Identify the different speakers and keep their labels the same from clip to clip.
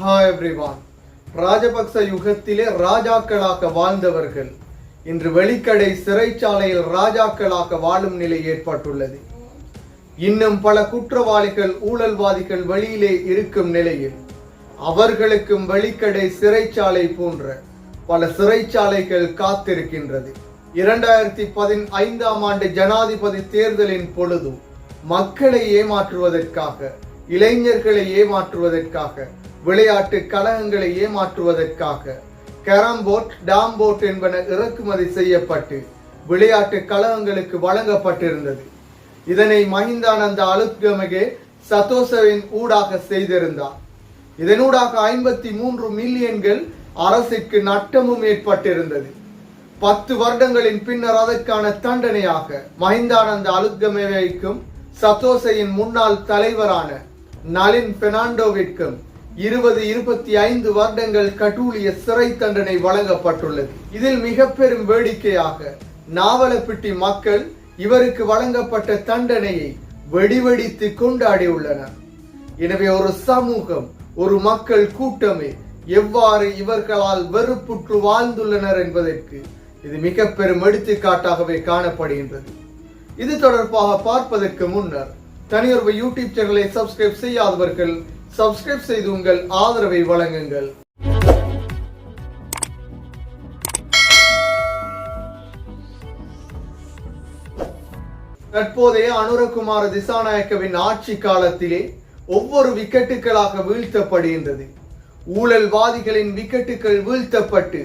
Speaker 1: Hi everyone Rajapaksa யுகத்திலே ராஜாக்களாக வாழ்ந்தவர்கள். இன்று வெளிக்கடை சிறைச்சாலையில் ராஜாக்களாக வாழும் நிலை ஏற்பட்டுள்ளது. இன்னும் பல குற்றவாளிகள் ஊழல்வாதிகள் வெளியிலே இருக்கும் நிலையில் அவர்களுக்கும் வெளிக்கடை சிறைச்சாலை போன்ற பல சிறைச்சாலைகள் காத்திருக்கின்றது. இரண்டாயிரத்தி பதினைந்தாம் ஆண்டு ஜனாதிபதி தேர்தலின் பொழுது மக்களை ஏமாற்றுவதற்காக இளைஞர்களை ஏமாற்றுவதற்காக விளையாட்டு கழகங்களை ஏமாற்றுவதற்காக. கேரம்போர்ட் டாம்போர்ட் என்பன இறக்குமதி செய்யப்பட்டு விளையாட்டு கழகங்களுக்கு வழங்கப்பட்டிருந்தது. இதனை மஹிந்தானந்த அலுத்கமகே சதோசவின் ஊடாக செய்திருந்தார். இதனூடாக ஐம்பத்தி மூன்று மில்லியன்கள் அரசிற்கு நட்டமும் ஏற்பட்டிருந்தது. பத்து வருடங்களின் பின்னர் அதற்கான தண்டனையாக மஹிந்தானந்த அலுத்கமேவைக்கும் சத்தோசையின் முன்னாள் தலைவரான நளின் பெர்னாண்டோவிற்கும் இருபது இருபத்தி ஐந்து வருடங்கள் கடூலிய சிறை தண்டனை வழங்கப்பட்டுள்ளது. இதில் மிக பெரும் வேடிக்கையாக நாவலப்பிட்டி மக்கள் இவருக்கு வழங்கப்பட்ட தண்டனையை வெடிவெடித்து கொண்டாடியுள்ளனர். எனவே ஒரு சமூகம் ஒரு மக்கள் கூட்டமே எவ்வாறு இவர்களால் வெறுப்புற்று வாழ்ந்துள்ளனர் என்பதற்கு இது மிக பெரும் எடுத்துக்காட்டாகவே காணப்படுகின்றது. இது தொடர்பாக பார்ப்பதற்கு முன்னர் தனியொரு யூடியூப் சேனலை சப்ஸ்கிரைப் செய்யாதவர்கள் சப்ஸ்கிரைப் செய்து உங்கள் ஆதரவை வழங்குங்கள். தற்போதைய அனுரகுமார திசாநாயக்கவின் ஆட்சி காலத்திலே ஒவ்வொரு விக்கெட்டுகளாக வீழ்த்தப்படுகின்றது. ஊழல்வாதிகளின் விக்கெட்டுகள் வீழ்த்தப்பட்டு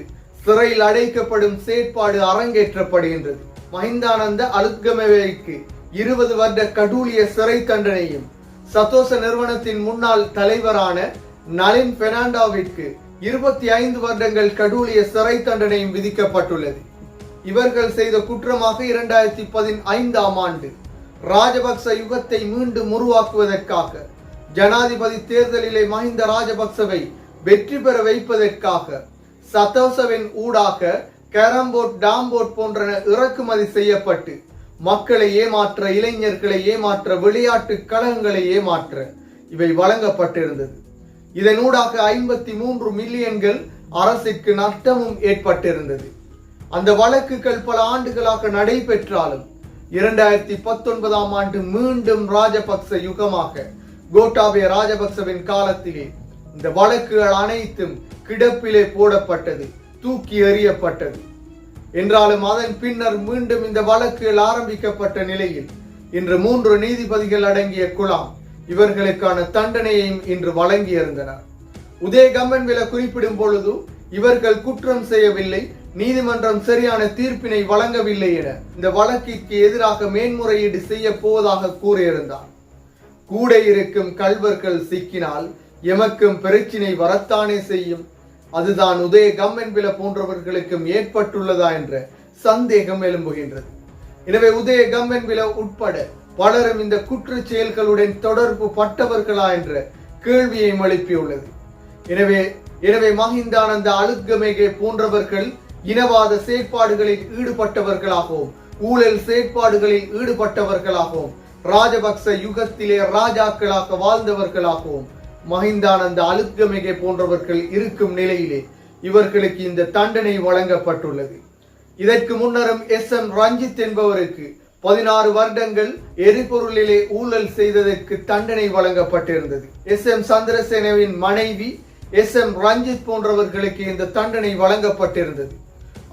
Speaker 1: சிறையில் அடைக்கப்படும் செயற்பாடு அரங்கேற்றப்படுகின்றது. மஹிந்தானந்த அலுத்கமவேக்கு இருபது வருட கடூழிய சிறை தண்டனையும் சத்தோச நிறுவனத்தின் முன்னாள் தலைவரான நளின் பெர்னாண்டோவிற்கு இருபத்தி ஐந்து வருடங்கள் கடூழிய சிறை தண்டனையும் விதிக்கப்பட்டுள்ளது. இவர்கள் செய்த குற்றமாக இரண்டாயிரத்தி பதினைந்தாம் ஆண்டு ராஜபக்ச யுகத்தை மீண்டும் உருவாக்குவதற்காக ஜனாதிபதி தேர்தலிலே மஹிந்த ராஜபக்சவை வெற்றி பெற வைப்பதற்காக சத்தோசவின் ஊடாக கேரம்போர்ட் டாம்போர்ட் போன்றன இறக்குமதி செய்யப்பட்டு மக்களை ஏமாற்ற இளைஞர்களை ஏமாற்ற விளையாட்டு கழகங்களை ஏமாற்ற இவை வழங்கப்பட்டிருந்தது. இதனூடாக ஐம்பத்தி மூன்று மில்லியன்கள் அரசுக்கு நஷ்டமும் ஏற்பட்டிருந்தது. அந்த வழக்குகள் பல ஆண்டுகளாக நடைபெற்றாலும் இரண்டாயிரத்தி பத்தொன்பதாம் ஆண்டு மீண்டும் ராஜபக்ச யுகமாக கோட்டாபய ராஜபக்சவின் காலத்திலே இந்த வழக்குகள் அனைத்தும் கிடப்பிலே போடப்பட்டது தூக்கி எறியப்பட்டது. என்றாலும் அதன் பின்னர் மீண்டும் இந்த வழக்குகள் ஆரம்பிக்கப்பட்ட நிலையில் இன்று மூன்று நீதிபதிகள் அடங்கிய குழாம் இவர்களுக்கான தண்டனையையும் இன்று வழங்கியிருந்தனர் உதயகம்மன் கம்பன்வில குறிப்பிடும் பொழுது இவர்கள் குற்றம் செய்யவில்லை நீதிமன்றம் சரியான தீர்ப்பினை வழங்கவில்லை என இந்த வழக்கிற்கு எதிராக மேன்முறையீடு செய்ய போவதாக கூறியிருந்தார். கூட இருக்கும் கல்வர்கள் சிக்கினால் எமக்கும் பிரச்சினை வரத்தானே செய்யும் அதுதான் உதய என்பில போன்றவர்களுக்கும் ஏற்பட்டுள்ளதா என்ற சந்தேகம் எழும்புகின்றது. எனவே உதய என்பில உட்பட பலரும் இந்த குற்றச் செயல்களுடன் தொடர்பு பட்டவர்களா என்ற கேள்வியை எழுப்பியுள்ளது. எனவே எனவே மஹிந்தானந்த அழுத்கமேகே போன்றவர்கள் இனவாத செயற்பாடுகளில் ஈடுபட்டவர்களாகவும் ஊழல் செயற்பாடுகளில் ஈடுபட்டவர்களாகவும் ராஜபக்ச யுகத்திலே ராஜாக்களாக வாழ்ந்தவர்களாகவும் மஹிந்தானந்த அழுத்கமிகை போன்றவர்கள் இருக்கும் நிலையிலே இவர்களுக்கு இந்த தண்டனை வழங்கப்பட்டுள்ளது. இதற்கு முன்னரும் எஸ் எம் ரஞ்சித் என்பவருக்கு பதினாறு வருடங்கள் எரிபொருளிலே ஊழல் செய்ததற்கு தண்டனை வழங்கப்பட்டிருந்தது. எஸ் எம் சந்திரசேனவின் மனைவி எஸ் எம் ரஞ்சித் போன்றவர்களுக்கு இந்த தண்டனை வழங்கப்பட்டிருந்தது.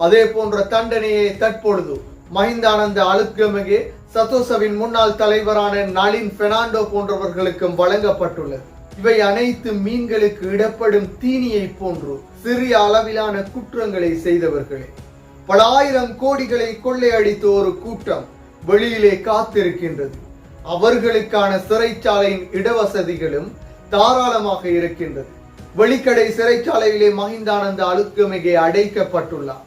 Speaker 1: அதே போன்ற தண்டனையை தற்பொழுது மஹிந்தானந்த அலுத்கமகே சதோசவின் முன்னாள் தலைவரான நளின் பெர்னாண்டோ போன்றவர்களுக்கும் வழங்கப்பட்டுள்ளது. இவை அனைத்து மீன்களுக்கு இடப்படும் தீனியை போன்று சிறிய அளவிலான குற்றங்களை செய்தவர்களே. பல ஆயிரம் கோடிகளை கொள்ளையடித்த ஒரு கூட்டம் வெளியிலே காத்திருக்கின்றது. அவர்களுக்கான சிறைச்சாலையின் இடவசதிகளும் தாராளமாக இருக்கின்றது. வெளிக்கடை சிறைச்சாலையிலே மகிந்தானந்த அழுக்கமிகை அடைக்கப்பட்டுள்ளார்.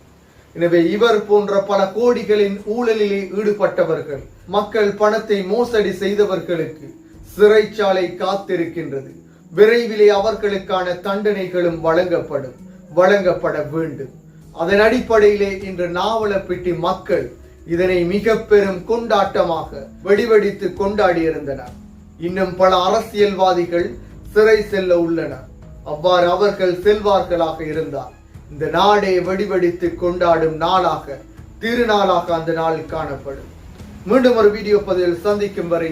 Speaker 1: எனவே இவர் போன்ற பல கோடிகளின் ஊழலிலே ஈடுபட்டவர்கள் மக்கள் பணத்தை மோசடி செய்தவர்களுக்கு சிறைச்சாலை காத்திருக்கின்றது. விரைவிலே அவர்களுக்கான தண்டனைகளும் வழங்கப்படும். வழங்கப்பட வேண்டும். அதன் அடிப்படையிலே இன்று நாவலப்பிட்டி மக்கள் இதனை மிக பெரும் கொண்டாட்டமாக வெடிவெடித்து கொண்டாடியிருந்தனர். இன்னும் பல அரசியல்வாதிகள் சிறை செல்ல உள்ளனர். அவ்வாறு அவர்கள் செல்வார்களாக இருந்தார். இந்த நாடே வெடிவெடித்து கொண்டாடும் நாளாக திருநாளாக அந்த நாள் காணப்படும். மீண்டும் ஒரு வீடியோ பதிவில் சந்திக்கும் வரை